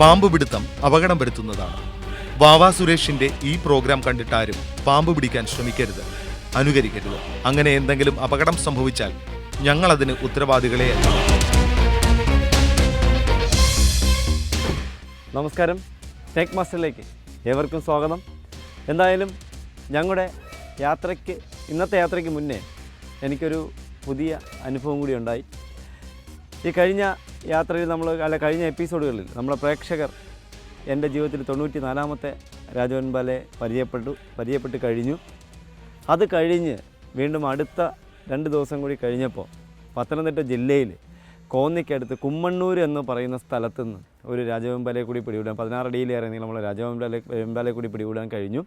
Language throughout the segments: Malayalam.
പാമ്പ് പിടുത്തം അപകടം വരുത്തുന്നതാണ് വാവാ സുരേഷിന്റെ ഈ പ്രോഗ്രാം കണ്ടിട്ടാരും പാമ്പ് പിടിക്കാൻ ശ്രമിക്കരുത്. അനുകരിക്കരുത്. അങ്ങനെ എന്തെങ്കിലും അപകടം സംഭവിച്ചാൽ ഞങ്ങൾ അതിന് ഉത്തരവാദികളെയല്ല നമസ്കാരം. ടെക് മാസ്റ്ററിലേക്ക് ഏവർക്കും സ്വാഗതം. എന്തായാലും ഞങ്ങളുടെ യാത്രയ്ക്ക് ഇന്നത്തെ യാത്രയ്ക്ക് മുന്നേ എനിക്കൊരു പുതിയ അനുഭവം കൂടി ഉണ്ടായി. ഈ കഴിഞ്ഞ യാത്രയിൽ നമ്മൾ അല്ല കഴിഞ്ഞ എപ്പിസോഡുകളിൽ നമ്മുടെ പ്രേക്ഷകർ എന്റെ ജീവിതത്തിൽ തൊണ്ണൂറ്റി നാലാമത്തെ രാജവൻ ബാലെ പരിചയപ്പെട്ടു പരിചയപ്പെട്ട് കഴിഞ്ഞു. അത് കഴിഞ്ഞ് വീണ്ടും അടുത്ത രണ്ട് ദിവസം കൂടി കഴിഞ്ഞപ്പോൾ പത്തനംതിട്ട ജില്ലയിൽ കോന്നിക്കടുത്ത് കുമ്മണ്ണൂർ എന്ന് പറയുന്ന സ്ഥലത്തു നിന്ന് ഒരു രാജവെമ്പാലയെ കൂടി പിടിവിടാൻ പതിനാറ് അടിയിലേറെ നമ്മൾ രാജവെമ്പാലെ വെമ്പാലയെ കൂടി പിടിവിടാൻ കഴിഞ്ഞു.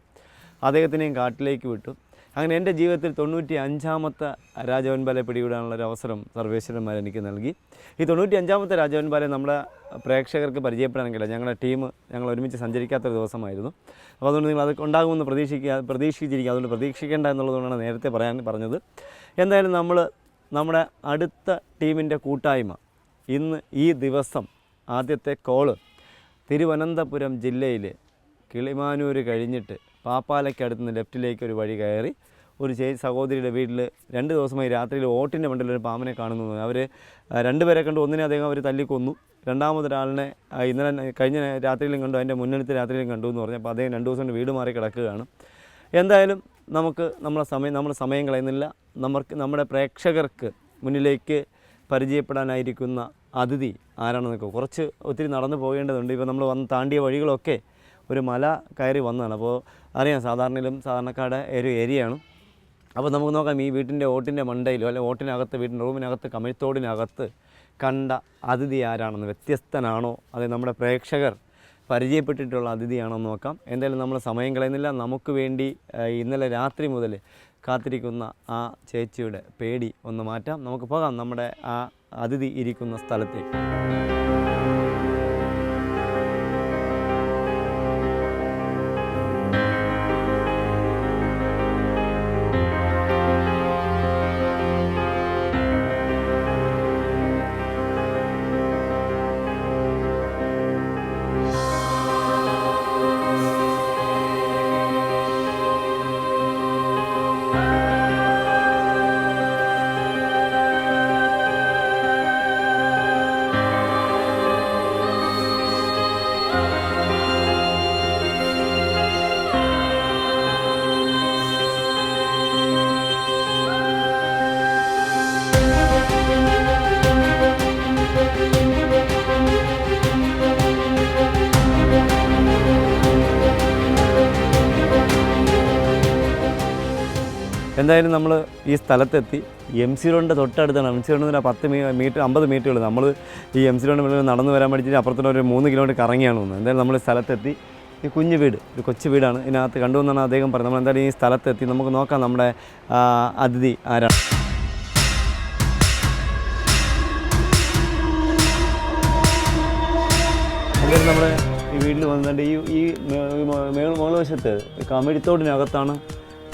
അദ്ദേഹത്തിനെയും കാട്ടിലേക്ക് വിട്ടു. അങ്ങനെ എന്റെ ജീവിതത്തിൽ തൊണ്ണൂറ്റി അഞ്ചാമത്തെ രാജവൻപാലെ പിടികൂടാനുള്ള ഒരു അവസരം സർവേശ്വരന്മാർ എനിക്ക് നൽകി. ഈ തൊണ്ണൂറ്റി അഞ്ചാമത്തെ രാജവൻപാലെ നമ്മുടെ പ്രേക്ഷകർക്ക് പരിചയപ്പെടണമെങ്കിൽ ഞങ്ങളുടെ ടീം ഞങ്ങൾ ഒരുമിച്ച് സഞ്ചരിക്കാത്തൊരു ദിവസമായിരുന്നു. അപ്പോൾ അതുകൊണ്ട് നിങ്ങൾ അത് ഉണ്ടാകുമെന്ന് പ്രതീക്ഷിക്കുക പ്രതീക്ഷിച്ചിരിക്കുക. അതുകൊണ്ട് പ്രതീക്ഷിക്കേണ്ട എന്നുള്ളതുകൊണ്ടാണ് നേരത്തെ പറയാൻ പറഞ്ഞത്. എന്തായാലും നമ്മൾ നമ്മുടെ അടുത്ത ടീമിന്റെ കൂട്ടായ്മ ഇന്ന് ഈ ദിവസം ആദ്യത്തെ കോൾ തിരുവനന്തപുരം ജില്ലയിൽ കിളിമാനൂർ കഴിഞ്ഞിട്ട് പാപ്പാലയ്ക്കടുത്ത് ലെഫ്റ്റിലേക്ക് ഒരു വഴി കയറി ഒരു ചേ സഹോദരിയുടെ വീട്ടിൽ രണ്ട് ദിവസമായി രാത്രിയിൽ ഓട്ടിന്റെ മണ്ടിൽ ഒരു പാമ്പിനെ കാണുന്നു അവർ രണ്ടുപേരെ കണ്ട് ഒന്നിനെ അദ്ദേഹം അവർ തല്ലിക്കൊന്നു. രണ്ടാമതൊരാളിനെ ഇന്നലെ കഴിഞ്ഞ രാത്രിയിലും കണ്ടു അതിന്റെ മുന്നണിത്തെ രാത്രിയിലും കണ്ടു എന്ന് പറഞ്ഞപ്പോൾ അദ്ദേഹം രണ്ട് ദിവസം കൊണ്ട് വീട് മാറി കിടക്കുകയാണ്. എന്തായാലും നമുക്ക് നമ്മളെ സമയം നമ്മൾ സമയം കളയുന്നില്ല. നമുക്ക് നമ്മുടെ പ്രേക്ഷകർക്ക് മുന്നിലേക്ക് പരിചയപ്പെടാനായിരിക്കുന്ന അതിഥി ആരാണെന്നൊക്കെ കുറച്ച് ഒത്തിരി നടന്നു പോകേണ്ടതുണ്ട്. ഇപ്പോൾ നമ്മൾ വന്ന് താണ്ടിയ വഴികളൊക്കെ ഒരു മല കയറി വന്നതാണ്. അപ്പോൾ അറിയാം സാധാരണയിലും സാധാരണക്കാരുടെ ഒരു ഏരിയയാണ്. അപ്പോൾ നമുക്ക് നോക്കാം ഈ വീട്ടിന്റെ ഓട്ടിന്റെ മണ്ടയിലോ അല്ലെങ്കിൽ ഓട്ടിനകത്ത് വീട്ടിന്റെ റൂമിനകത്ത് കമിഴ്ത്തോടിനകത്ത് കണ്ട അതിഥി ആരാണെന്ന് വ്യത്യസ്തനാണോ അത് നമ്മുടെ പ്രേക്ഷകർ പരിചയപ്പെട്ടിട്ടുള്ള അതിഥിയാണോ നോക്കാം. എന്തായാലും നമ്മൾ സമയം കളയുന്നില്ല. നമുക്ക് വേണ്ടി ഇന്നലെ രാത്രി മുതൽ കാത്തിരിക്കുന്ന ആ ചേച്ചിയുടെ പേടി ഒന്ന് മാറ്റാം. നമുക്ക് പോകാം നമ്മുടെ ആ അതിഥി ഇരിക്കുന്ന സ്ഥലത്തേക്ക്. എന്തായാലും നമ്മൾ ഈ സ്ഥലത്തെത്തി എം സി റോഡിന്റെ തൊട്ടടുത്താണ് എം സി റോഡിൽ പത്ത് മീ മീറ്റർ അമ്പത് മീറ്റർ നമ്മൾ ഈ എം സി റോഡിന് മുന്നിൽ നടന്നു വരാൻ പഠിച്ചിട്ട് അപ്പുറത്തുള്ള ഒരു മൂന്ന് കിലോമീറ്റർ കറങ്ങിയാണ് വന്നത് എന്തായാലും നമ്മൾ സ്ഥലത്തെത്തി ഈ കുഞ്ഞു വീട് ഒരു കൊച്ചു വീടാണ് ഇതിനകത്ത് കണ്ടുവന്നാണ് അദ്ദേഹം പറയുന്നത് നമ്മൾ എന്തായാലും ഈ സ്ഥലത്തെത്തി നമുക്ക് നോക്കാം നമ്മുടെ അതിഥി ആരാണ് നമ്മുടെ ഈ വീട്ടിൽ വന്നിട്ടുണ്ട് ഈ ഈ മേൾ മുകൾവശത്ത് കമിഴ്ത്തോടിനകത്താണ്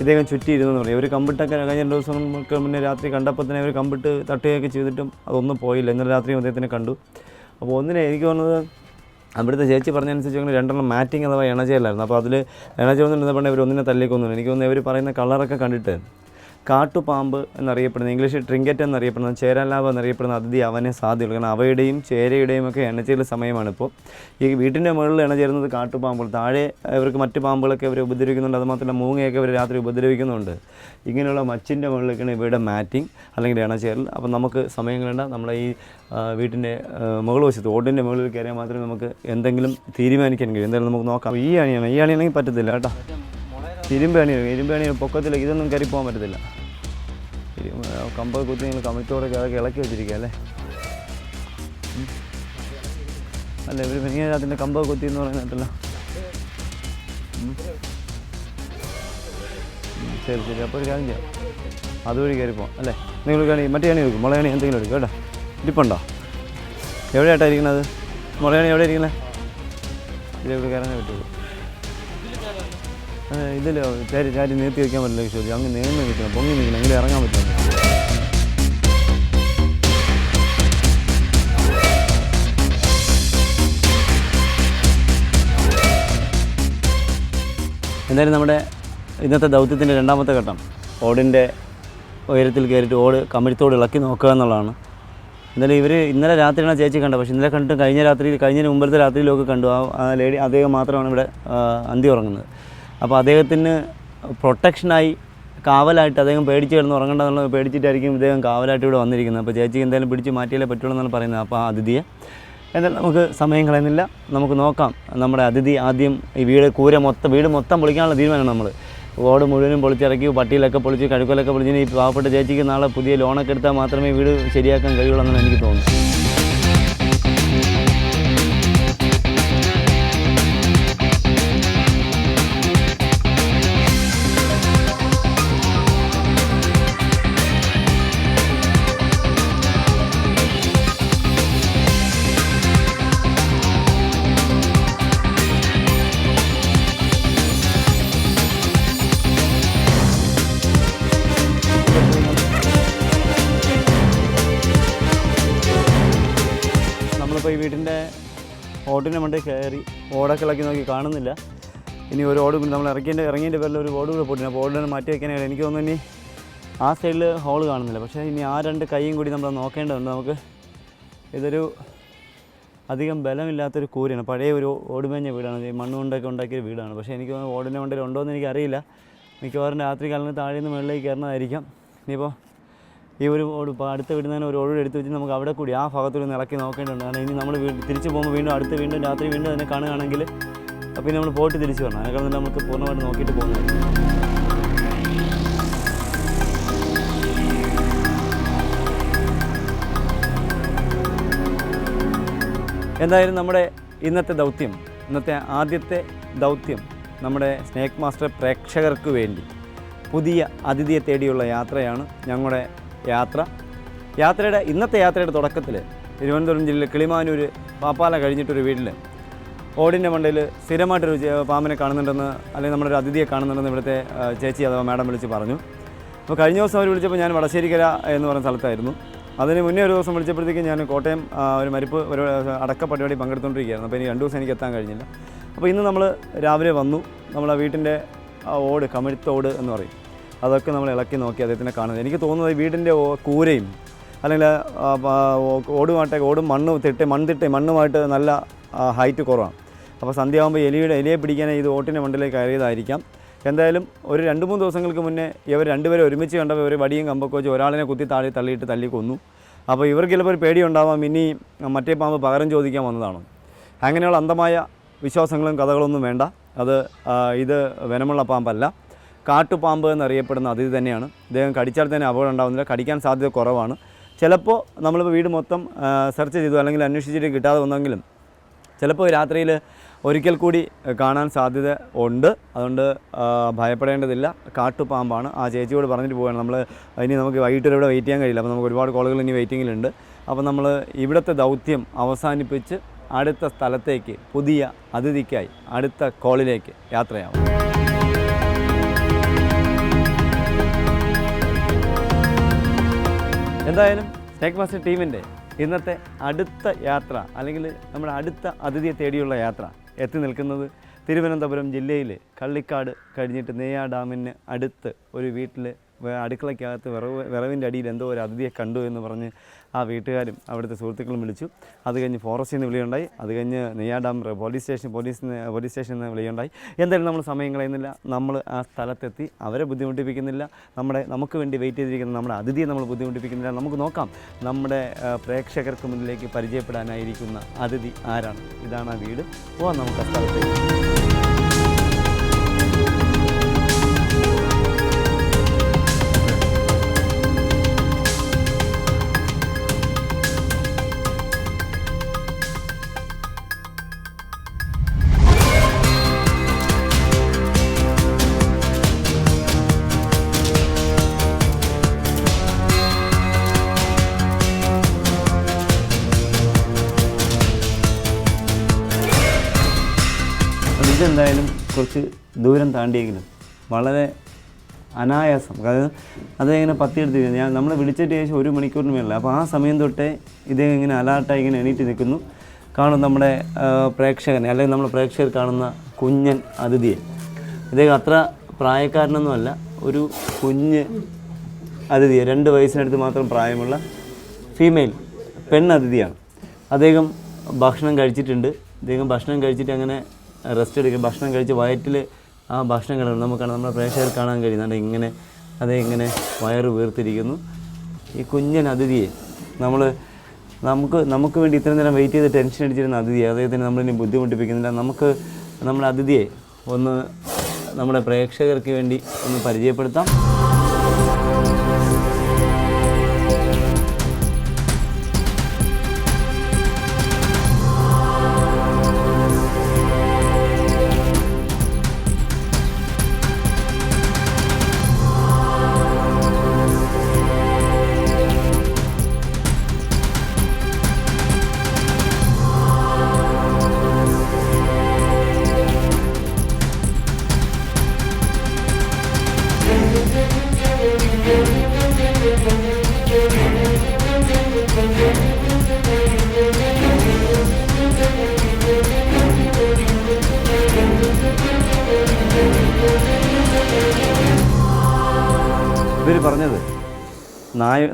ഇദ്ദേഹം ചുറ്റിയിരുന്നെന്ന് പറയും ഒരു കമ്പിട്ടൊക്കെ കഴിഞ്ഞ രണ്ട് ദിവസങ്ങൾക്ക് മുന്നേ രാത്രി കണ്ടപ്പോൾ തന്നെ ഒരു കമ്പിട്ട് തട്ടുകയൊക്കെ ചെയ്തിട്ടും അതൊന്നും പോയില്ല. ഇന്നലെ രാത്രി അദ്ദേഹത്തിനെ കണ്ടു. അപ്പോൾ ഒന്നിനെ എനിക്ക് തോന്നുന്നത് അവിടുത്തെ ചേച്ചി പറഞ്ഞതനുസരിച്ച് അങ്ങനെ രണ്ടെണ്ണം മാറ്റിങ് അഥവാ എണജയല്ലായിരുന്നു അപ്പോൾ അതിൽ എണജ വന്നിരുന്നപ്പോൾ ഇവർ ഒന്നിനെ തല്ലിക്കൊന്നു. എനിക്ക് തോന്നുന്നു ഇവർ പറയുന്ന കളറൊക്കെ കണ്ടിട്ട് കാട്ടുപാമ്പ് എന്നറിയപ്പെടുന്ന ഇംഗ്ലീഷിൽ ട്രിങ്കറ്റ് എന്നറിയപ്പെടുന്ന ചേരാലാവ് എന്നറിയപ്പെടുന്ന അതിഥി അവനെ സാധ്യതയുള്ളൂ. കാരണം അവയുടെയും ചേരയുടെയും ഒക്കെ സമയമാണ് സമയമാണിപ്പോൾ. ഈ വീട്ടിന്റെ മുകളിൽ ഇണചേരുന്നത് കാട്ടുപാമ്പുകൾ. താഴെ ഇവർക്ക് മറ്റു പാമ്പുകളൊക്കെ അവർ ഉപദ്രവിക്കുന്നുണ്ട്. അതുമാത്രമല്ല മൂങ്ങയൊക്കെ അവർ രാത്രി ഉപദ്രവിക്കുന്നുണ്ട്. ഇങ്ങനെയുള്ള മച്ചിന്റെ മുകളിലേക്കാണ് ഇവയുടെ മാറ്റിംഗ് അല്ലെങ്കിൽ ഇണചേരൽ അപ്പോൾ നമുക്ക് സമയങ്ങളുണ്ട് നമ്മളെ ഈ വീട്ടിന്റെ മുകൾ വശത്ത് ഓടിന്റെ മുകളിൽ കയറിയാൽ മാത്രമേ നമുക്ക് എന്തെങ്കിലും തീരുമാനിക്കാൻ കഴിയും. എന്തായാലും നമുക്ക് നോക്കാം. ഈ അണിയാണ്? ഈ അണിയാണെങ്കിൽ പറ്റത്തില്ല കേട്ടോ. ഇരുമ്പ് അണിയാണ് ഇരുമ്പ് അണി പൊക്കത്തില്ല ഇതൊന്നും കയറി പോകാൻ പറ്റത്തില്ല. കമ്പ് കുത്തി നിങ്ങൾ കമ്മിറ്റോടെ അതൊക്കെ ഇളക്കി വെച്ചിരിക്കുക അല്ലേ. അല്ല ഇവർ പിന്നെ അതിന്റെ കമ്പ് കുത്തി എന്ന്. ഉം, ശരി ശരി. അപ്പോൾ ഒരു കാര്യം ചെയ്യാം. അതുവഴി കയറി പോകാം അല്ലേ? നിങ്ങൾ കണി മറ്റേ അണി എടുക്കും. മുളയണി എന്തെങ്കിലും എടുക്കും കേട്ടോ. ഇരിപ്പുണ്ടോ? എവിടെയായിട്ടാണ് ഇരിക്കുന്നത്? മുളയണി എവിടെ ഇരിക്കുന്നത്? ഇതിലൂടെ കയറാനേ പറ്റുള്ളൂ ഇതിൽ ചാരി ചാരി നീട്ടി വയ്ക്കാൻ പറ്റില്ല ചോദ്യം അങ്ങ് നീങ്ങി നിൽക്കണം. പൊങ്ങി നിൽക്കണം. എങ്കിലും ഇറങ്ങാൻ പറ്റില്ല. എന്തായാലും നമ്മുടെ ഇന്നത്തെ ദൗത്യത്തിന്റെ രണ്ടാമത്തെ ഘട്ടം ഓടിന്റെ ഉയരത്തിൽ കയറിയിട്ട് ഓട് കമിഴ്ത്തോട് ഇളക്കി നോക്കുക എന്നുള്ളതാണ്. എന്തായാലും ഇവർ ഇന്നലെ രാത്രിയാണ് ചേച്ചി കണ്ടത്. പക്ഷേ ഇന്നലെ കണ്ടിട്ട് കഴിഞ്ഞ രാത്രി കഴിഞ്ഞ മുമ്പത്തെ രാത്രിയിലൊക്കെ കണ്ടു. ആ ആ ലേഡി അദ്ദേഹം മാത്രമാണ് ഇവിടെ അന്തി ഉറങ്ങുന്നത്. അപ്പോൾ അദ്ദേഹത്തിന് പ്രൊട്ടക്ഷനായി കാവലായിട്ട് അദ്ദേഹം പേടിച്ച് കിടന്ന് ഉറങ്ങേണ്ടതെന്നുള്ള പേടിച്ചിട്ടായിരിക്കും ഇദ്ദേഹം കാവലായിട്ട് ഇവിടെ വന്നിരിക്കുന്നത്. അപ്പോൾ ചേച്ചി എന്തായാലും പിടിച്ച് മാറ്റിയാലേ പറ്റുള്ളൂ എന്നാണ് പറയുന്നത്. അപ്പോൾ ആ അതിഥിയെ എന്നാൽ നമുക്ക് സമയം കളയുന്നില്ല. നമുക്ക് നോക്കാം. നമ്മുടെ അതിഥി ആദ്യം ഈ വീട് കൂര മൊത്തം വീട് മൊത്തം പൊളിക്കാനുള്ള തീരുമാനമാണ് നമ്മൾ ഓട് മുഴുവനും പൊളിച്ചിറക്കി പട്ടിയിലൊക്കെ പൊളിച്ച് കഴുക്കലൊക്കെ പൊളിച്ച് ഇനി ഈ പാവപ്പെട്ട ചേച്ചിക്ക് നാളെ പുതിയ ലോണൊക്കെ എടുത്താൽ മാത്രമേ വീട് ശരിയാക്കാൻ കഴിയുള്ളൂ എന്നാണ് എനിക്ക് തോന്നുന്നത്. ഓടിന്റെ മണ്ടേ കയറി ഓടൊക്കെ ഇളക്കി നോക്കി കാണുന്നില്ല. ഇനി ഒരു ഓട് കൂടി നമ്മൾ ഇറക്കിന്റെ ഇറങ്ങിയതിന്റെ പേരിൽ ഒരു ഓട് കൂടെ പോയിട്ടുണ്ട് അപ്പോൾ ഓടിനെ മാറ്റി വയ്ക്കാനായിട്ട് എനിക്ക് തോന്നുന്നു ഇനി ആ സൈഡിൽ ഹോൾ കാണുന്നില്ല. പക്ഷേ ഇനി ആ രണ്ട് കൈയും കൂടി നമ്മൾ നോക്കേണ്ടതുണ്ട്. നമുക്ക് ഇതൊരു അധികം ബലമില്ലാത്തൊരു കൂരയാണ് പഴയ ഒരു ഓടുമേഞ്ഞ വീടാണ്. ഈ മണ്ണ് കൊണ്ടൊക്കെ ഉണ്ടാക്കിയ വീടാണ്. പക്ഷേ എനിക്ക് ഓടിന്റെ മണ്ടയിൽ ഉണ്ടോ എന്ന് എനിക്കറിയില്ല. മിക്കവാറും രാത്രി കാലത്ത് താഴെ നിന്ന് മുകളിലേക്ക് കയറുന്നതായിരിക്കാം. ഇനിയിപ്പോൾ ഈ ഒരു അടുത്ത വീട്ടിൽ ഒരു ഓട് എടുത്ത് വെച്ച് നമുക്ക് അവിടെ കൂടി ആ ഭാഗത്തൂടെ ഇളക്കി നോക്കേണ്ടതുണ്ട്. കാരണം ഇനി നമ്മൾ തിരിച്ചു പോകുമ്പോൾ വീണ്ടും അടുത്ത വീണ്ടും രാത്രി വീണ്ടും അതിനെ കാണുകയാണെങ്കിൽ അപ്പോൾ നമ്മൾ പോയിട്ട് തിരിച്ചു വരണം. അതിനേക്കാൾ നമുക്ക് പൂർണമായിട്ട് നോക്കിയിട്ട് പോകുന്നതായിരിക്കും എന്തായാലും നമ്മുടെ ഇന്നത്തെ ദൗത്യം ഇന്നത്തെ ആദ്യത്തെ ദൗത്യം നമ്മുടെ സ്നേക്ക് മാസ്റ്റർ പ്രേക്ഷകർക്ക് വേണ്ടി പുതിയ അതിഥിയെ തേടിയുള്ള യാത്രയാണ് ഞങ്ങളുടെ യാത്ര. യാത്രയുടെ ഇന്നത്തെ യാത്രയുടെ തുടക്കത്തിൽ തിരുവനന്തപുരം ജില്ലയിൽ കിളിമാനൂർ പാപ്പാല കഴിഞ്ഞിട്ടൊരു വീട്ടിൽ ഓടിന്റെ മണ്ടയിൽ സ്ഥിരമായിട്ടൊരു പാമ്പിനെ കാണുന്നുണ്ടെന്ന് അല്ലെങ്കിൽ നമ്മുടെ ഒരു അതിഥിയെ കാണുന്നുണ്ടെന്ന് ഇവിടുത്തെ ചേച്ചി അഥവാ മാഡം വിളിച്ച് പറഞ്ഞു. അപ്പോൾ കഴിഞ്ഞ ദിവസം അവർ വിളിച്ചപ്പോൾ ഞാൻ വടശ്ശേരിക്കര എന്ന് പറഞ്ഞ സ്ഥലത്തായിരുന്നു. അതിന് മുന്നേ ഒരു ദിവസം വിളിച്ചപ്പോഴത്തേക്കും ഞാൻ കോട്ടയം ഒരു മരിപ്പ് ഒരു അടക്ക പരിപാടി പങ്കെടുത്തുകൊണ്ടിരിക്കുകയായിരുന്നു അപ്പോൾ ഇനി രണ്ട് ദിവസം എനിക്ക് എത്താൻ കഴിഞ്ഞില്ല. അപ്പോൾ ഇന്ന് നമ്മൾ രാവിലെ വന്നു. നമ്മൾ ആ വീട്ടിന്റെ ഓട് കമിഴ്ത്തോട് എന്ന് പറയും. അതൊക്കെ നമ്മൾ ഇളക്കി നോക്കി അദ്ദേഹത്തിനെ കാണുന്നത്. എനിക്ക് തോന്നുന്നത് വീടിന്റെ കൂരയും അല്ലെങ്കിൽ ഓടുമാട്ടെ ഓടും മണ്ണ് തിട്ട് മൺതിട്ട് മണ്ണുമായിട്ട് നല്ല ഹൈറ്റ് കുറവാണ്. അപ്പോൾ സന്ധ്യയാകുമ്പോൾ എലിയുടെ എലിയെ പിടിക്കാൻ ഇത് ഓട്ടിന്റെ മണ്ടിലേക്ക് കയറിയതായിരിക്കാം. എന്തായാലും ഒരു രണ്ട് മൂന്ന് ദിവസങ്ങൾക്ക് മുന്നേ ഇവർ രണ്ടുപേരും ഒരുമിച്ച് കണ്ടപ്പോൾ ഇവർ വടിയും കമ്പൊക്കെ വെച്ച് ഒരാളിനെ കുത്തി താഴെ തള്ളിയിട്ട് തല്ലി കൊന്നു. അപ്പോൾ ഇവർക്ക് ചിലപ്പോൾ ഒരു പേടി ഉണ്ടാവാം ഇനി മറ്റേ പാമ്പ് പകരം ചോദിക്കാൻ വന്നതാണ്. അങ്ങനെയുള്ള അന്ധമായ വിശ്വാസങ്ങളും കഥകളൊന്നും വേണ്ട. അത് ഇത് വനമുള്ള പാമ്പല്ല. കാട്ടുപാമ്പ് എന്നറിയപ്പെടുന്ന അതിഥി തന്നെയാണ്. ഇദ്ദേഹം കടിച്ചാൽ തന്നെ അപകടം ഉണ്ടാകുന്നില്ല കടിക്കാൻ സാധ്യത കുറവാണ്. ചിലപ്പോൾ നമ്മളിപ്പോൾ വീട് മൊത്തം സെർച്ച് ചെയ്തു അല്ലെങ്കിൽ അന്വേഷിച്ചിട്ട് കിട്ടാതെ വന്നെങ്കിലും ചിലപ്പോൾ രാത്രിയിൽ ഒരിക്കൽ കൂടി കാണാൻ സാധ്യത ഉണ്ട്. അതുകൊണ്ട് ഭയപ്പെടേണ്ടതില്ല. കാട്ടുപാമ്പാണ്. ആ ചേച്ചിയോട് പറഞ്ഞിട്ട് പോവുകയാണ്. നമ്മൾ ഇനി നമുക്ക് വൈകിട്ട് ഇവിടെ വെയിറ്റ് ചെയ്യാൻ കഴിയില്ല. അപ്പോൾ നമുക്ക് ഒരുപാട് കോളുകൾ ഇനി വെയിറ്റിങ്ങിലുണ്ട് അപ്പോൾ നമ്മൾ ഇവിടുത്തെ ദൗത്യം അവസാനിപ്പിച്ച് അടുത്ത സ്ഥലത്തേക്ക് പുതിയ അതിഥിക്കായി അടുത്ത കോളിലേക്ക് യാത്രയാവും. എന്തായാലും സ്നേക് മാസ്റ്റർ ടീമിന്റെ ഇന്നത്തെ അടുത്ത യാത്ര അല്ലെങ്കിൽ നമ്മുടെ അടുത്ത അതിഥിയെ തേടിയുള്ള യാത്ര എത്തി നിൽക്കുന്നത് തിരുവനന്തപുരം ജില്ലയിൽ കള്ളിക്കാട് കഴിഞ്ഞിട്ട് നെയ്യാ ഡാമിന് അടുത്ത് ഒരു വീട്ടിൽ അടുക്കളയ്ക്കകത്ത് വിറവ് വിറവിന്റെ അടിയിൽ എന്തോ ഒരു അതിഥിയെ കണ്ടു എന്ന് പറഞ്ഞ് ആ വീട്ടുകാരും അവിടുത്തെ സുഹൃത്തുക്കളും വിളിച്ചു. അത് കഴിഞ്ഞ് ഫോറസ്റ്റിൽ നിന്ന് വിളിയുണ്ടായി. അത് കഴിഞ്ഞ് Neyyar dam police station police police സ്റ്റേഷനിൽ നിന്ന് വിളിയുണ്ടായി. എന്തായാലും നമ്മൾ സമയം കളയുന്നില്ല. നമ്മൾ ആ സ്ഥലത്തെത്തി. അവരെ ബുദ്ധിമുട്ടിപ്പിക്കുന്നില്ല. നമ്മുടെ നമുക്ക് വേണ്ടി വെയിറ്റ് ചെയ്തിരിക്കുന്ന നമ്മുടെ അതിഥിയെ നമ്മൾ ബുദ്ധിമുട്ടിപ്പിക്കുന്നില്ല. നമുക്ക് നോക്കാം. നമ്മുടെ പ്രേക്ഷകർക്ക് മുന്നിലേക്ക് പരിചയപ്പെടാനായിരിക്കുന്ന അതിഥി ആരാണ്? ഇതാണ് ആ വീട്. പോവാം നമുക്ക് ആ സ്ഥലത്തേക്ക്. ഇതെന്തായാലും കുറച്ച് ദൂരം താണ്ടിയെങ്കിലും വളരെ അനായാസം. അതായത് അതെങ്ങനെ പത്തിയെടുത്ത് ഞാൻ നമ്മൾ വിളിച്ചിട്ട് ശേഷം ഒരു മണിക്കൂറിന് മേലല്ല അപ്പോൾ ആ സമയം തൊട്ടേ ഇദ്ദേഹം ഇങ്ങനെ അലാർട്ടായി ഇങ്ങനെ എണീറ്റ് നിൽക്കുന്നു. കാണും നമ്മുടെ പ്രേക്ഷകനെ അല്ലെങ്കിൽ നമ്മുടെ പ്രേക്ഷകർ കാണുന്ന കുഞ്ഞൻ അതിഥിയെ. ഇദ്ദേഹം അത്ര പ്രായക്കാരനൊന്നുമല്ല ഒരു കുഞ്ഞ് അതിഥിയെ. രണ്ട് വയസ്സിനടുത്ത് മാത്രം പ്രായമുള്ള ഫീമെയിൽ പെണ്ണതിഥിയാണ് അദ്ദേഹം ഭക്ഷണം കഴിച്ചിട്ടുണ്ട്. അദ്ദേഹം ഭക്ഷണം കഴിച്ചിട്ട് അങ്ങനെ റെസ്റ്റ് എടുക്കും. ഭക്ഷണം കഴിച്ച് വയറ്റിൽ ആ ഭക്ഷണം കിടക്കുന്നു നമുക്ക് നമ്മുടെ പ്രേക്ഷകർ കാണാൻ കഴിയുന്നുണ്ട് ഇങ്ങനെ അതേ ഇങ്ങനെ വയറ് വീർത്തിരിക്കുന്നു. ഈ കുഞ്ഞൻ അതിഥിയെ നമ്മൾ നമുക്ക് നമുക്ക് വേണ്ടി ഇത്രയും നേരം വെയിറ്റ് ചെയ്ത് ടെൻഷൻ അടിച്ചിരുന്ന അതിഥിയെ അദ്ദേഹത്തിന് നമ്മളിനി ബുദ്ധിമുട്ടിപ്പിക്കുന്നില്ല. നമുക്ക് നമ്മുടെ അതിഥിയെ ഒന്ന് നമ്മുടെ പ്രേക്ഷകർക്ക് വേണ്ടി ഒന്ന് പരിചയപ്പെടുത്താം.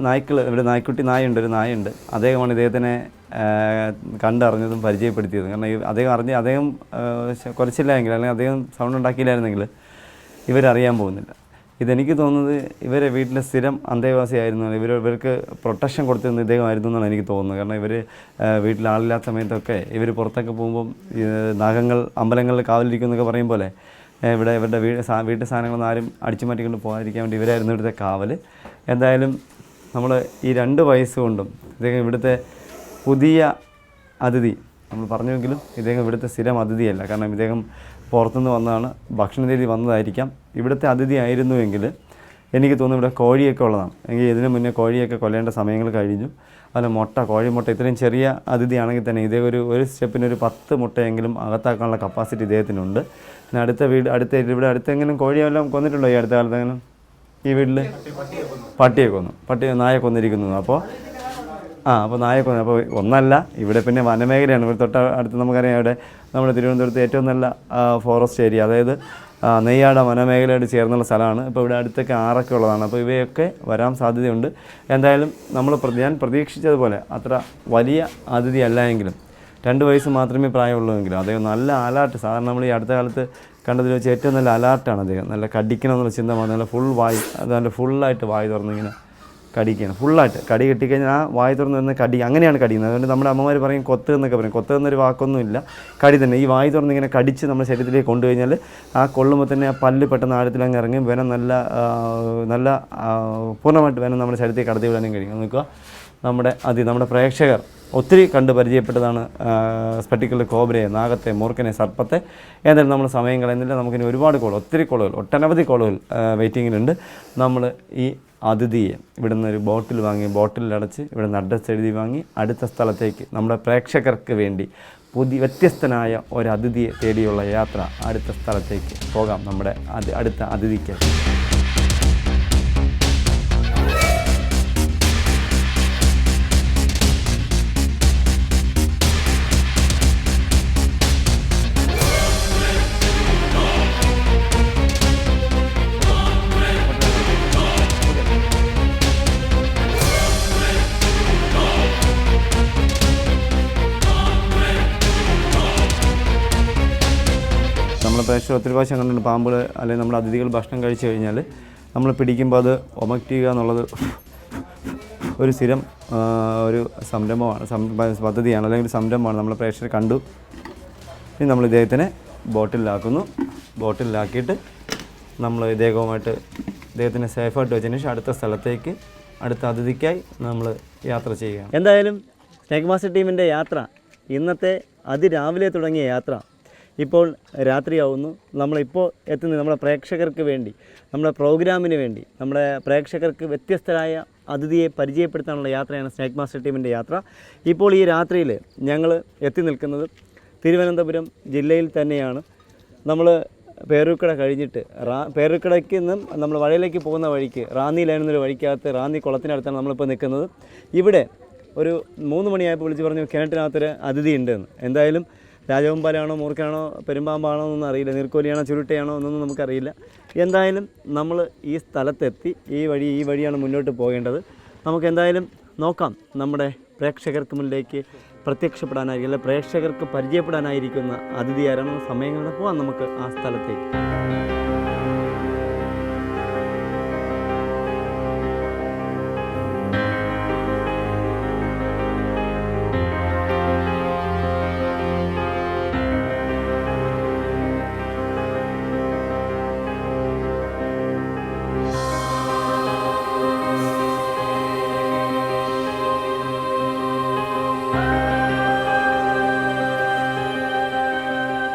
നായ്ക്കൾ ഇവിടെ നായ്ക്കുട്ടി നായുണ്ട് ഒരു നായുണ്ട്. അദ്ദേഹമാണ് ഇദ്ദേഹത്തിനെ കണ്ടറിഞ്ഞതും പരിചയപ്പെടുത്തിയതും. കാരണം ഈ അദ്ദേഹം അറിഞ്ഞ് അദ്ദേഹം കുറച്ചില്ലായെങ്കിൽ അല്ലെങ്കിൽ അദ്ദേഹം സൗണ്ട് ഉണ്ടാക്കിയില്ലായിരുന്നെങ്കിൽ ഇവരറിയാൻ പോകുന്നില്ല. ഇതെനിക്ക് തോന്നുന്നത് ഇവരെ വീട്ടിലെ സ്ഥിരം അന്തേവാസിയായിരുന്നു ഇവർ ഇവർക്ക് പ്രൊട്ടക്ഷൻ കൊടുത്തിരുന്ന ഇദ്ദേഹമായിരുന്നു എന്നാണ് എനിക്ക് തോന്നുന്നത്. കാരണം ഇവർ വീട്ടിൽ ആളില്ലാത്ത സമയത്തൊക്കെ ഇവർ പുറത്തൊക്കെ പോകുമ്പം നാഗങ്ങൾ അമ്പലങ്ങളിൽ കാവലിരിക്കുന്നൊക്കെ പറയും പോലെ ഇവിടെ ഇവരുടെ വീട് വീട്ടു സാധനങ്ങളൊന്നും ആരും അടിച്ചു മാറ്റിക്കൊണ്ട് പോകാതിരിക്കാൻ വേണ്ടി ഇവരായിരുന്നു ഇവിടുത്തെ കാവൽ എന്തായാലും നമ്മൾ ഈ രണ്ട് വയസ്സുകൊണ്ടും ഇദ്ദേഹം ഇവിടുത്തെ പുതിയ അതിഥി നമ്മൾ പറഞ്ഞുവെങ്കിലും ഇദ്ദേഹം ഇവിടുത്തെ സ്ഥിരം അതിഥിയല്ല. കാരണം ഇദ്ദേഹം പുറത്തുനിന്ന് വന്നതാണ് ഭക്ഷണ രീതി വന്നതായിരിക്കാം. ഇവിടുത്തെ അതിഥി ആയിരുന്നുവെങ്കിൽ എനിക്ക് തോന്നുന്നു ഇവിടെ കോഴിയൊക്കെ ഉള്ളതാണ്. എങ്കിൽ ഇതിനു മുന്നേ കോഴിയൊക്കെ കൊല്ലേണ്ട സമയങ്ങൾ കഴിഞ്ഞു. അതുപോലെ മുട്ട കോഴിമുട്ട ഇത്രയും ചെറിയ അതിഥിയാണെങ്കിൽ തന്നെ ഇതേ ഒരു ഒരു സ്റ്റെപ്പിന് ഒരു പത്ത് മുട്ടയെങ്കിലും അകത്താക്കാനുള്ള കപ്പാസിറ്റി ഇദ്ദേഹത്തിനുണ്ട്. പിന്നെ അടുത്ത വീട് അടുത്ത ഇവിടെ അടുത്തെങ്കിലും കോഴിയെല്ലാം കൊന്നിട്ടുണ്ടോ ഈ അടുത്ത കാലത്തെങ്കിലും? ഈ വീട്ടിൽ പട്ടിയെ കൊന്നു. പട്ടി നായെ കൊന്നിരിക്കുന്നു. അപ്പോൾ ആ അപ്പോൾ നായെ കൊന്നു. അപ്പോൾ ഒന്നല്ല ഇവിടെ പിന്നെ വനമേഖലയാണ്. ഇവിടെ തൊട്ട് അടുത്ത് നമുക്കറിയാം ഇവിടെ നമ്മുടെ തിരുവനന്തപുരത്ത് ഏറ്റവും നല്ല ഫോറസ്റ്റ് ഏരിയ അതായത് നെയ്യാട വനമേഖലയോട് ചേർന്നുള്ള സ്ഥലമാണ്. ഇപ്പോൾ ഇവിടെ അടുത്തൊക്കെ ആറൊക്കെ ഉള്ളതാണ്. അപ്പോൾ ഇവയൊക്കെ വരാൻ സാധ്യതയുണ്ട്. എന്തായാലും നമ്മൾ ഞാൻ പ്രതീക്ഷിച്ചതുപോലെ അത്ര വലിയ അതിഥി അല്ല എങ്കിലും രണ്ട് വയസ്സ് മാത്രമേ പ്രായമുള്ളൂ എങ്കിലും അതേ നല്ല അലാർട്ട്. സാധാരണ നമ്മൾ ഈ അടുത്ത കാലത്ത് കണ്ടതിൽ വെച്ച് ഏറ്റവും നല്ല അലാർട്ടാണ് അദ്ദേഹം. നല്ല കടിക്കണം എന്നുള്ള ചിന്ത വന്നു. നല്ല ഫുൾ വായി അത് നല്ല ഫുള്ളായിട്ട് വായി തുറന്നിങ്ങനെ കടിക്കുകയാണ്. ഫുള്ളായിട്ട് കടി കിട്ടിക്കഴിഞ്ഞാൽ ആ വായി തുറന്ന് നിന്ന് കടി അങ്ങനെയാണ് കടിക്കുന്നത് അതുകൊണ്ട് നമ്മുടെ അമ്മമാർ പറയും കൊത്ത് എന്നൊക്കെ പറയും. കൊത്ത് എന്നൊരു വാക്കൊന്നുമില്ല. കടി തന്നെ. ഈ വായി തുറന്ന് ഇങ്ങനെ കടിച്ച് നമ്മുടെ ശരീരത്തിലേക്ക് കൊണ്ടുകഴിഞ്ഞാൽ ആ കൊള്ളുമ്പോൾ തന്നെ ആ പല്ല് പെട്ടെന്ന് ആഴത്തിൽ അങ്ങ് ഇറങ്ങി. വേനം നല്ല നല്ല പൂർണമായിട്ട് വേനം നമ്മുടെ ശരീരത്തിൽ കടത്തി വിടാനും കഴിയും. നോക്കുക. നമ്മുടെ അതി നമ്മുടെ പ്രേക്ഷകർ ഒത്തിരി കണ്ട് പരിചയപ്പെട്ടതാണ് സ്പെട്ടിക്കൽ കോബ്രയെ നാഗത്തെ മൂർക്കനെ സർപ്പത്തെ. ഏതായാലും നമ്മൾ സമയം കളയുന്നില്ല. നമുക്കിനി ഒരുപാട് കോൾ ഒത്തിരി കോളുകൾ ഒട്ടനവധി കോളുകൾ വെയിറ്റിങ്ങിലുണ്ട്. നമ്മൾ ഈ അതിഥിയെ ഇവിടുന്ന് ഒരു ബോട്ടിൽ വാങ്ങി ബോട്ടിൽ അടച്ച് ഇവിടെ നിന്ന് അഡ്രസ് എഴുതി വാങ്ങി അടുത്ത സ്ഥലത്തേക്ക് നമ്മുടെ പ്രേക്ഷകർക്ക് വേണ്ടി പുതിയ വ്യത്യസ്തനായ ഒരു അതിഥിയെ തേടിയുള്ള യാത്ര അടുത്ത സ്ഥലത്തേക്ക് പോകാം. നമ്മുടെ അടുത്ത അതിഥിക്ക്. പ്രേക്ഷകർ ഒത്തിരി പ്രാവശ്യം കണ്ടിട്ടുണ്ട്. പാമ്പുകൾ അല്ലെങ്കിൽ നമ്മുടെ അതിഥികൾ ഭക്ഷണം കഴിച്ചു കഴിഞ്ഞാൽ നമ്മൾ പിടിക്കുമ്പോൾ അത് ഒമക്റ്റുക എന്നുള്ളത് ഒരു സ്ഥിരം ഒരു സംരംഭമാണ്. പദ്ധതിയാണ്. അല്ലെങ്കിൽ സംരംഭമാണ്. നമ്മൾ പ്രേക്ഷകർ കണ്ടു. ഇനി നമ്മൾ ഇദ്ദേഹത്തിനെ ബോട്ടിലാക്കുന്നു. ബോട്ടിലാക്കിയിട്ട് നമ്മൾ ഇദ്ദേഹവുമായിട്ട് ഇദ്ദേഹത്തിനെ സേഫായിട്ട് വെച്ചതിന് ശേഷം അടുത്ത സ്ഥലത്തേക്ക് അടുത്ത അതിഥിക്കായി നമ്മൾ യാത്ര ചെയ്യുകയാണ്. എന്തായാലും സ്നേക് മാസ്റ്റർ ടീമിന്റെ യാത്ര ഇന്നത്തെ അതിരാവിലെ തുടങ്ങിയ യാത്ര ഇപ്പോൾ രാത്രിയാവുന്നു. നമ്മളിപ്പോൾ എത്തുന്നത് നമ്മുടെ പ്രേക്ഷകർക്ക് വേണ്ടി നമ്മുടെ പ്രോഗ്രാമിന് വേണ്ടി നമ്മുടെ പ്രേക്ഷകർക്ക് വ്യത്യസ്തരായ അതിഥിയെ പരിചയപ്പെടുത്താനുള്ള യാത്രയാണ് സ്നേക് മാസ്റ്റർ ടീമിന്റെ യാത്ര. ഇപ്പോൾ ഈ രാത്രിയിൽ ഞങ്ങൾ എത്തി നിൽക്കുന്നത് തിരുവനന്തപുരം ജില്ലയിൽ തന്നെയാണ്. നമ്മൾ പേരൂക്കട കഴിഞ്ഞിട്ട് റാ പേരൂക്കടയ്ക്ക് നിന്നും നമ്മൾ വഴയിലേക്ക് പോകുന്ന വഴിക്ക് റാന്നി ലൈനെന്നൊരു വഴിക്കകത്ത് റാന്നി കുളത്തിനടുത്താണ് നമ്മളിപ്പോൾ നിൽക്കുന്നത്. ഇവിടെ ഒരു മൂന്ന് മണിയായപ്പോൾ വിളിച്ച് പറഞ്ഞു കിണറ്റിനകത്തൊരു അതിഥി ഉണ്ടെന്ന്. എന്തായാലും രാജവമ്പാലാണോ മൂർക്കാണോ പെരുമ്പാമ്പാണോ എന്നൊന്നും അറിയില്ല. നീർക്കോലിയാണോ ചുരുട്ടയാണോ എന്നൊന്നും നമുക്കറിയില്ല. എന്തായാലും നമ്മൾ ഈ സ്ഥലത്തെത്തി ഈ വഴി ഈ വഴിയാണ് മുന്നോട്ട് പോകേണ്ടത്. നമുക്ക് എന്തായാലും നോക്കാം നമ്മുടെ പ്രേക്ഷകർക്ക് മുന്നിലേക്ക് പ്രത്യക്ഷപ്പെടാനായിരിക്കും അല്ലെ പ്രേക്ഷകർക്ക് പരിചയപ്പെടാനായിരിക്കുന്ന അതിഥി ആരാണോ സമയങ്ങളിൽ പോകാം നമുക്ക് ആ സ്ഥലത്തേക്ക്.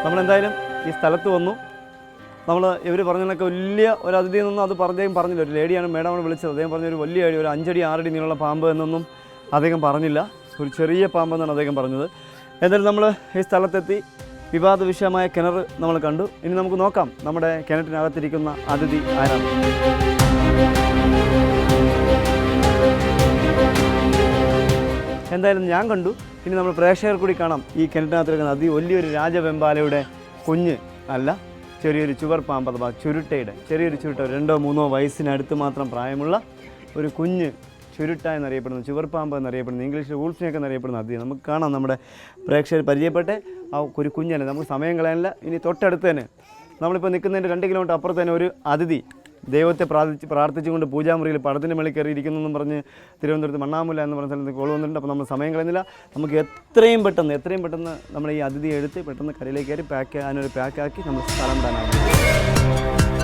നമ്മളെന്തായാലും ഈ സ്ഥലത്ത് വന്നു. നമ്മൾ ഇവർ പറഞ്ഞതിനൊക്കെ വലിയ ഒരു അതിഥി എന്നൊന്നും അത് അദ്ദേഹം പറഞ്ഞില്ല. ഒരു ലേഡിയാണ് മേഡമാണ് വിളിച്ചത്. അദ്ദേഹം പറഞ്ഞ ഒരു വലിയ ഒരു അഞ്ചടി ആറടി നീളമുള്ള പാമ്പ് എന്നൊന്നും അദ്ദേഹം പറഞ്ഞില്ല. ഒരു ചെറിയ പാമ്പെന്നാണ് അദ്ദേഹം പറഞ്ഞത്. എന്തായാലും നമ്മൾ ഈ സ്ഥലത്തെത്തി വിവാദ വിഷയമായ കിണർ നമ്മൾ കണ്ടു. ഇനി നമുക്ക് നോക്കാം നമ്മുടെ കിണറ്റിനകത്തിരിക്കുന്ന അതിഥി ആരാണ്. എന്തായാലും ഞാൻ കണ്ടു. ഇനി നമ്മൾ പ്രേക്ഷകർ കൂടി കാണാം. ഈ കിണറ്റിനകത്തിരിക്കുന്ന നദി വലിയൊരു രാജവെമ്പാലയുടെ കുഞ്ഞ് അല്ല ചെറിയൊരു ചുവർ പാമ്പ് അഥവാ ചുരുട്ടയുടെ ചെറിയൊരു ചുരുട്ട രണ്ടോ മൂന്നോ വയസ്സിനടുത്ത് മാത്രം പ്രായമുള്ള ഒരു കുഞ്ഞ് ചുരുട്ട എന്നറിയപ്പെടുന്നു ചുവർ പാമ്പ് എന്നറിയപ്പെടുന്നു ഇംഗ്ലീഷിൽ വൂൾഫിനെയൊക്കെ എന്നറിയപ്പെടുന്ന അതി. നമുക്ക് കാണാം നമ്മുടെ പ്രേക്ഷകർ പരിചയപ്പെട്ട്. ആ ഒരു കുഞ്ഞല്ലേ നമുക്ക് സമയം കളയാനില്ല. ഇനി തൊട്ടടുത്ത് തന്നെ നമ്മളിപ്പോൾ നിൽക്കുന്നതിന്റെ രണ്ട് കിലോമീറ്റർ അപ്പുറത്ത് തന്നെ ഒരു അതിഥി ദൈവത്തെ പ്രാർത്ഥിച്ച് പ്രാർത്ഥിച്ചുകൊണ്ട് പൂജാമുറിയിൽ പടത്തിന് മേളിൽ കയറിയിരിക്കുന്നു പറഞ്ഞ് തിരുവനന്തപുരത്ത് മണ്ണാമുല എന്ന് പറഞ്ഞ സ്ഥലത്ത് കോൾ വന്നിട്ടുണ്ട്. അപ്പോൾ നമ്മൾ സമയം കളയുന്നില്ല. നമുക്ക് എത്രയും പെട്ടെന്ന് എത്രയും പെട്ടെന്ന് നമ്മൾ ഈ അതിഥി എടുത്ത് പെട്ടെന്ന് കരയിലേക്ക് കയറി പാക്ക് അതിനൊരു പാക്കാക്കി നമ്മൾ സ്ഥലം വിടാനാണ്.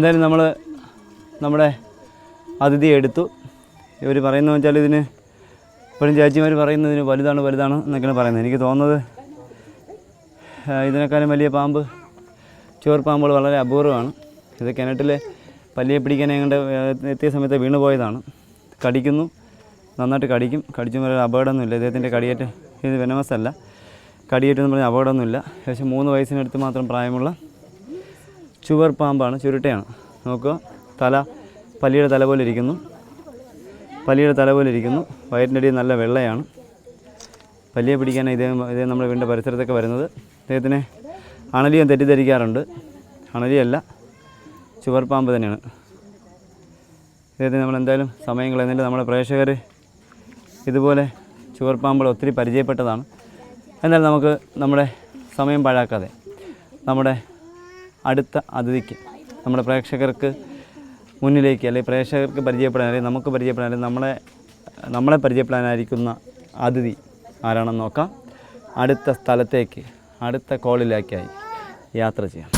എന്തായാലും നമ്മൾ നമ്മുടെ അതിഥിയെ എടുത്തു. ഇവർ പറയുന്നത് വെച്ചാൽ ഇതിന് ഇപ്പോഴും ചേച്ചിമാർ പറയുന്നതിന് വലുതാണ് വലുതാണ് എന്നൊക്കെയാണ് പറയുന്നത്. എനിക്ക് തോന്നുന്നത് ഇതിനേക്കാളും വലിയ പാമ്പ് ചോർ പാമ്പുകൾ വളരെ അപൂർവമാണ്. ഇത് കിണറ്റിൽ പല്ലിയെ പിടിക്കാൻ ഞങ്ങളുടെ എത്തിയ സമയത്ത് വീണുപോയതാണ് കടിക്കുന്നു നന്നായിട്ട് കടിക്കും. കടിച്ചു പറയാൻ അപകടമൊന്നുമില്ല. ഇദ്ദേഹത്തിന്റെ കടിയേറ്റ് ഇത് വെനമസ് അല്ല. കടിയേറ്റെന്ന് പറഞ്ഞാൽ അപകടമൊന്നുമില്ല. ഏകദേശം മൂന്ന് വയസ്സിനടുത്ത് മാത്രം പ്രായമുള്ള ചുവർ പാമ്പാണ് ചുരുട്ടയാണ്. നോക്കുക തല പല്ലിയുടെ തല പോലെ ഇരിക്കുന്നു. പല്ലിയുടെ തല പോലെ ഇരിക്കുന്നു. വയറ്റിന്റെ അടിയിൽ നല്ല വെള്ളയാണ്. പല്ലിയെ പിടിക്കാനാണ് ഇദ്ദേഹം ഇദ്ദേഹം നമ്മുടെ വീടിന്റെ പരിസരത്തൊക്കെ വരുന്നത്. അദ്ദേഹത്തിന് അണലിയും തെറ്റിദ്ധരിക്കാറുണ്ട്. അണലിയല്ല ചുവർ പാമ്പ് തന്നെയാണ്. ഇദ്ദേഹത്തിന് നമ്മളെന്തായാലും സമയം കളയുന്നില്ല നമ്മുടെ പ്രേക്ഷകർ ഇതുപോലെ ചുവർ പാമ്പുകൾ ഒത്തിരി പരിചയപ്പെട്ടതാണ്. എന്നാൽ നമുക്ക് നമ്മുടെ സമയം പാഴാക്കാതെ നമ്മുടെ അടുത്ത അതിഥിക്ക് നമ്മുടെ പ്രേക്ഷകർക്ക് മുന്നിലേക്ക് അല്ലെങ്കിൽ പ്രേക്ഷകർക്ക് പരിചയപ്പെടാൻ അല്ലെങ്കിൽ നമുക്ക് പരിചയപ്പെടാൻ അല്ലെങ്കിൽ നമ്മളെ നമ്മളെ പരിചയപ്പെടാനായിരിക്കുന്ന അതിഥി ആരാണെന്ന് നോക്കാം. അടുത്ത സ്ഥലത്തേക്ക് അടുത്ത കോളിലേക്കായി യാത്ര ചെയ്യാം.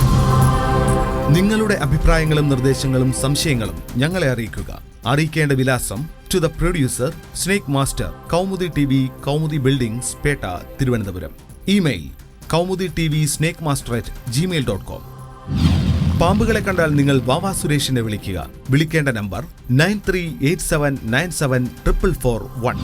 നിങ്ങളുടെ അഭിപ്രായങ്ങളും നിർദ്ദേശങ്ങളും സംശയങ്ങളും ഞങ്ങളെ അറിയിക്കുക. അറിയിക്കേണ്ട വിലാസം to the producer snake master Kaumudi T V Kaumudi buildings Pettah Thiruvananthapuram. Email Kaumudi T V snake master at Gmail dot com പാമ്പുകളെ കണ്ടാൽ നിങ്ങൾ വാവാ സുരേഷിനെ വിളിക്കുക. വിളിക്കേണ്ട number nine three eight seven nine seven triple four one.